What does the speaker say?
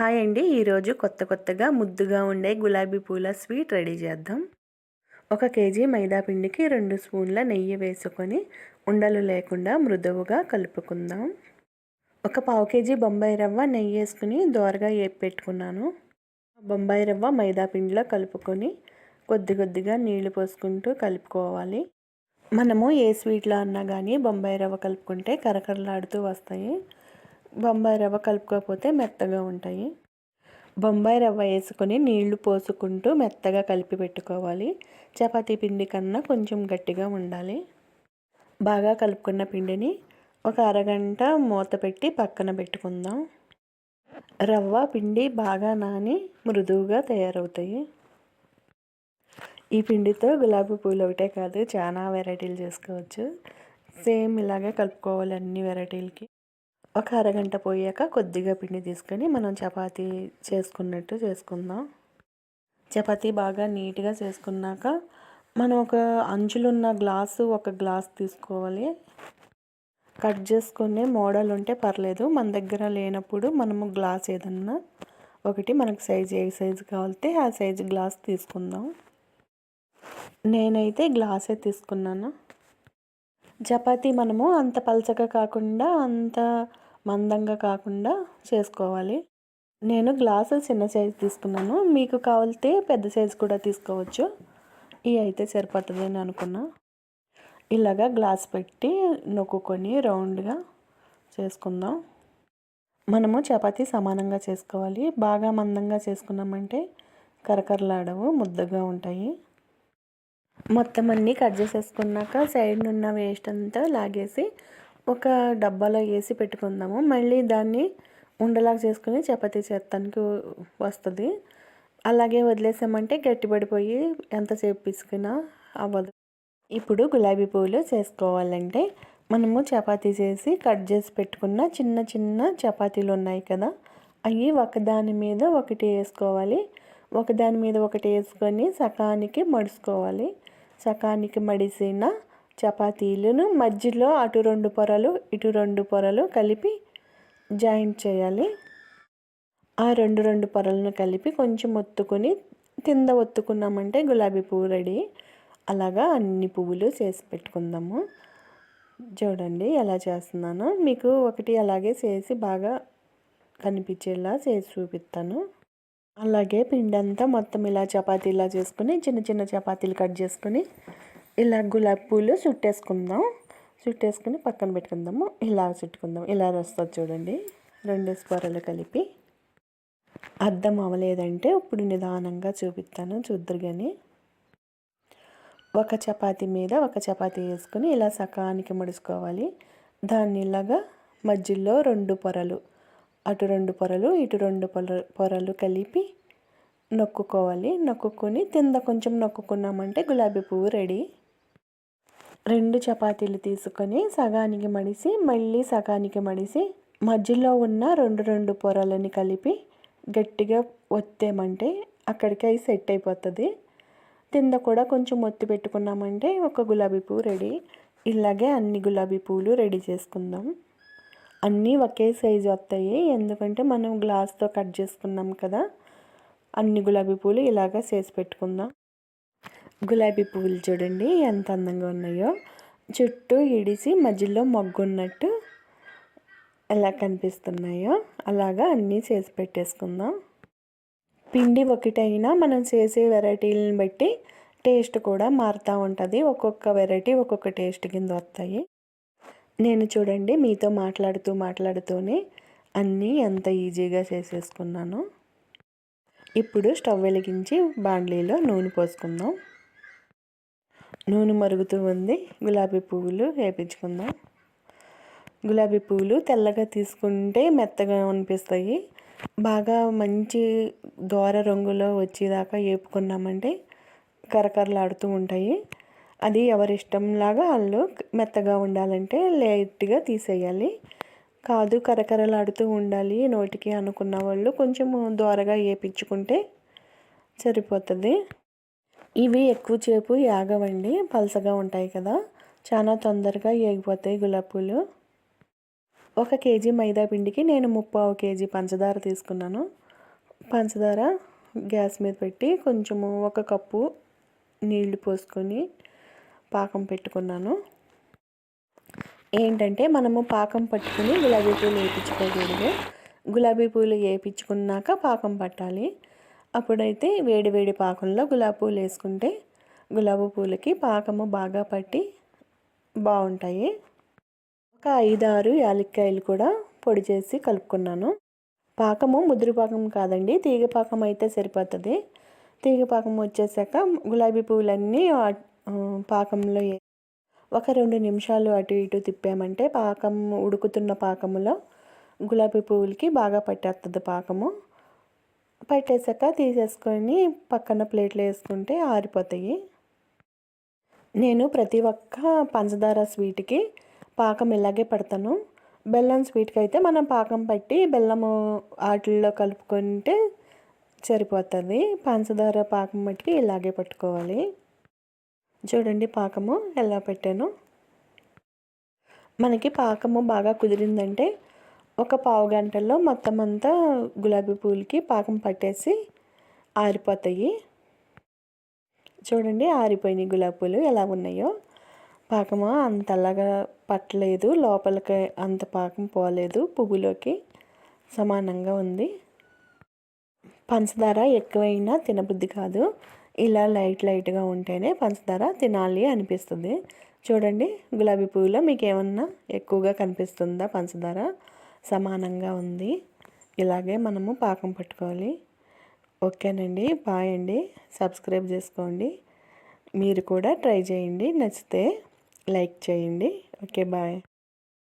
Hi అండి. ఈరోజు కొత్త కొత్తగా ముద్దుగా ఉండే గులాబీ పూల స్వీట్ రెడీ చేద్దాం. ఒక కేజీ మైదాపిండికి రెండు స్పూన్ల నెయ్యి వేసుకొని ఉండలు లేకుండా మృదువుగా కలుపుకుందాం. ఒక పావు కేజీ బొంబాయి రవ్వ నెయ్యి వేసుకుని దోరగా వేపి పెట్టుకున్నాను. బొంబాయి రవ్వ మైదాపిండిలో కలుపుకొని కొద్ది కొద్దిగా నీళ్ళు పోసుకుంటూ కలుపుకోవాలి. మనము ఏ స్వీట్లో అన్నా కానీ బొంబాయి రవ్వ కలుపుకుంటే కరకరలాడుతూ వస్తాయి. బొంబాయి రవ్వ కలుపుకోకపోతే మెత్తగా ఉంటాయి. బొంబాయి రవ్వ వేసుకొని నీళ్ళు పోసుకుంటూ మెత్తగా కలిపి పెట్టుకోవాలి. చపాతీ పిండి కన్నా కొంచెం గట్టిగా ఉండాలి. బాగా కలుపుకున్న పిండిని ఒక అరగంట మూత పెట్టి పక్కన పెట్టుకుందాం. రవ్వ పిండి బాగా నాని మృదువుగా తయారవుతాయి. ఈ పిండితో గులాబీ పూలు ఒకటే కాదు చాలా వెరైటీలు చేసుకోవచ్చు. సేమ్ ఇలాగే కలుపుకోవాలి అన్ని వెరైటీలకి. ఒక అరగంట పోయాక కొద్దిగా పిండి తీసుకొని మనం చపాతీ చేసుకున్నట్టు చేసుకుందాం. చపాతీ బాగా నీట్గా చేసుకున్నాక మనం ఒక అంచులున్న గ్లాసు ఒక గ్లాస్ తీసుకోవాలి. కట్ చేసుకునే మోడల్ ఉంటే పర్లేదు. మన దగ్గర లేనప్పుడు మనము గ్లాస్ ఏదన్నా ఒకటి మనకు సైజు ఏ సైజు కావాలితే ఆ సైజు గ్లాస్ తీసుకుందాం. నేనైతే గ్లాసే తీసుకున్నాను. చపాతీ మనము అంత పలచగా కాకుండా అంత మందంగా కాకుండా చేసుకోవాలి. నేను గ్లాసు చిన్న సైజు తీసుకున్నాను. మీకు కావాలితే పెద్ద సైజు కూడా తీసుకోవచ్చు. ఇవి అయితే సరిపోతుంది అని అనుకున్నా. ఇలాగా గ్లాస్ పెట్టి నొక్కుకొని రౌండ్గా చేసుకుందాం. మనము చపాతీ సమానంగా చేసుకోవాలి. బాగా మందంగా చేసుకున్నామంటే కరకరలాడవు ముద్దగా ఉంటాయి. మొత్తం అన్నీ కట్ చేసేసుకున్నాక సైడ్ ఉన్న వేస్ట్ అంతా లాగేసి ఒక డబ్బాలో వేసి పెట్టుకుందాము. మళ్ళీ దాన్ని ఉండలాగా చేసుకుని చపాతీ చేస్తానికి వస్తుంది. అలాగే వదిలేసామంటే గట్టిపడిపోయి ఎంతసేపు పిసికినా అవ్వదు. ఇప్పుడు గులాబీ పువ్వులు చేసుకోవాలంటే మనము చపాతీ చేసి కట్ చేసి పెట్టుకున్న చిన్న చిన్న చపాతీలు ఉన్నాయి కదా అవి ఒకదాని మీద ఒకటి వేసుకోవాలి. ఒకదాని మీద ఒకటి వేసుకొని సకానికి మడుచుకోవాలి. సకానికి మడిసిన చపాతీలను మధ్యలో అటు రెండు పొరలు ఇటు రెండు పొరలు కలిపి జాయింట్ చేయాలి. ఆ రెండు రెండు పొరలను కలిపి కొంచెం ఒత్తుకొని కింద ఒత్తుకున్నామంటే గులాబీ పువ్వు రెడీ. అలాగా అన్ని పువ్వులు చేసి పెట్టుకుందాము. చూడండి ఎలా చేస్తున్నాను. మీకు ఒకటి అలాగే చేసి బాగా కనిపించేలా చేసి చూపిస్తాను. అలాగే పిండి అంతా మొత్తం ఇలా చపాతీలా చేసుకుని చిన్న చిన్న చపాతీలు కట్ చేసుకుని ఇలా గులాబీ పూలు చుట్టేసుకుందాం. చుట్టేసుకుని పక్కన పెట్టుకుందాము. ఇలా చుట్టుకుందాం. ఇలా వస్తుంది చూడండి. రెండు స్పొరలు కలిపి. అర్థం అవ్వలేదంటే ఇప్పుడు నిదానంగా చూపిస్తాను. చూద్దరు కానీ ఒక చపాతీ మీద ఒక చపాతీ వేసుకుని ఇలా సకానికి ముడుచుకోవాలి. దాన్ని ఇలాగా మధ్యలో రెండు పొరలు అటు రెండు పొరలు ఇటు రెండు పొర పొరలు కలిపి నొక్కుకోవాలి. నొక్కుకొని కింద కొంచెం నొక్కుకున్నామంటే గులాబీ పువ్వు రెడీ. రెండు చపాతీలు తీసుకొని సగానికి మడిసి మళ్ళీ సగానికి మడిసి మధ్యలో ఉన్న రెండు రెండు పొరలని కలిపి గట్టిగా ఒత్తేమంటే అక్కడికి అవి సెట్ అయిపోతుంది. కింద కూడా కొంచెం ఒత్తి పెట్టుకున్నామంటే ఒక గులాబీ పువ్వు రెడీ. ఇలాగే అన్ని గులాబీ పువ్వులు రెడీ చేసుకుందాం. అన్నీ ఒకే సైజు వస్తాయి. ఎందుకంటే మనం గ్లాస్తో కట్ చేసుకున్నాం కదా అన్ని గులాబీ పూలు ఇలాగ చేసి పెట్టుకుందాం. గులాబీ పువ్వులు చూడండి ఎంత అందంగా ఉన్నాయో. చుట్టూ ఇడిసి మధ్యలో మగ్గున్నట్టు ఎలా కనిపిస్తున్నాయో అలాగా అన్నీ చేసి పెట్టేసుకుందాం. పిండి ఒకటైనా మనం చేసే వెరైటీలను బట్టి టేస్ట్ కూడా మారుతూ ఉంటుంది. ఒక్కొక్క వెరైటీ ఒక్కొక్క టేస్ట్ కింద వస్తాయి. నేను చూడండి మీతో మాట్లాడుతూ మాట్లాడుతూనే అన్నీ ఎంత ఈజీగా చేసేసుకున్నాను. ఇప్పుడు స్టవ్ వెలిగించి బాండ్లీలో నూనె పోసుకుందాం. నూనె మరుగుతూ ఉంది. గులాబీ పువ్వులు వేపించుకుందాం. గులాబీ పువ్వులు తెల్లగా తీసుకుంటే మెత్తగా అనిపిస్తాయి. బాగా మంచి దోర రంగులో వచ్చేదాకా వేపుకున్నామంటే కరకరలాడుతూ ఉంటాయి. అది ఎవరి ఇష్టంలాగా వాళ్ళు మెత్తగా ఉండాలంటే లైట్గా తీసేయాలి. కాదు కరకరలాడుతూ ఉండాలి నోటికి అనుకున్న వాళ్ళు కొంచెం దోరగా వేపించుకుంటే సరిపోతుంది. ఇవి ఎక్కువసేపు యాగవండి పలసగా ఉంటాయి కదా. చాలా తొందరగా ఏగిపోతాయి గులాబీ పూలు ఒక కేజీ మైదా పిండికి నేను ముప్పావు కేజీ పంచదార తీసుకున్నాను. పంచదార గ్యాస్ మీద పెట్టి కొంచెము ఒక కప్పు నీళ్ళు పోసుకొని పాకం పెట్టుకున్నాను. ఏంటంటే మనము పాకం పట్టుకుని గులాబీ పూలు వేయించుకోకూడదు. గులాబీ పూలు వేయించుకున్నాక పాకం పట్టాలి. అప్పుడైతే వేడి వేడి పాకంలో గులాబీ పూలు వేసుకుంటే గులాబీ పూలకి పాకము బాగా పట్టి బాగుంటాయి. ఒక ఐదు ఆరు యాలక్కాయలు కూడా పొడి చేసి కలుపుకున్నాను. పాకము ముద్ర పాకం కాదండి తీగ పాకం అయితే సరిపోతుంది. తీగ పాకం వచ్చేసాక గులాబీ పువ్వులన్నీ పాకంలో ఒక రెండు నిమిషాలు అటు ఇటు తిప్పామంటే పాకం ఉడుకుతున్న పాకములో గులాబీ పువ్వులకి బాగా పట్టేస్తుంది పాకము. పట్టేసాక తీసేసుకొని పక్కన ప్లేట్లో వేసుకుంటే ఆరిపోతాయి. నేను ప్రతి ఒక్క పంచదార స్వీట్కి పాకం ఇలాగే పడతాను. బెల్లం స్వీట్కి అయితే మనం పాకం పట్టి బెల్లము వాటిల్లో కలుపుకుంటే సరిపోతుంది. పంచదార పాకం మట్టికి ఇలాగే పట్టుకోవాలి. చూడండి పాకము ఎలా పెట్టాను. మనకి పాకము బాగా కుదిరిందంటే ఒక పావు గంటల్లో మొత్తం అంతా గులాబీ పూలకి పాకం పట్టేసి ఆరిపోతాయి. చూడండి ఆరిపోయినాయి గులాబీ పూలు ఎలా ఉన్నాయో. పాకము అంతలాగా పట్టలేదు లోపలికి అంత పాకం పోలేదు పువ్వులోకి సమానంగా ఉంది. పంచదార ఎక్కువైనా తినబుద్ధి కాదు. ఇలా లైట్ లైట్గా ఉంటేనే పంచదార తినాలి అనిపిస్తుంది. చూడండి గులాబీ పువ్వులో మీకు ఏమన్నా ఎక్కువగా కనిపిస్తుందా పంచదార సమానంగా ఉంది. ఇలాగే మనము పాకం పట్టుకోవాలి. ఓకేనండి బాయ్ అండి. సబ్స్క్రైబ్ చేసుకోండి. మీరు కూడా ట్రై చేయండి. నచ్చితే లైక్ చేయండి. Okay bye.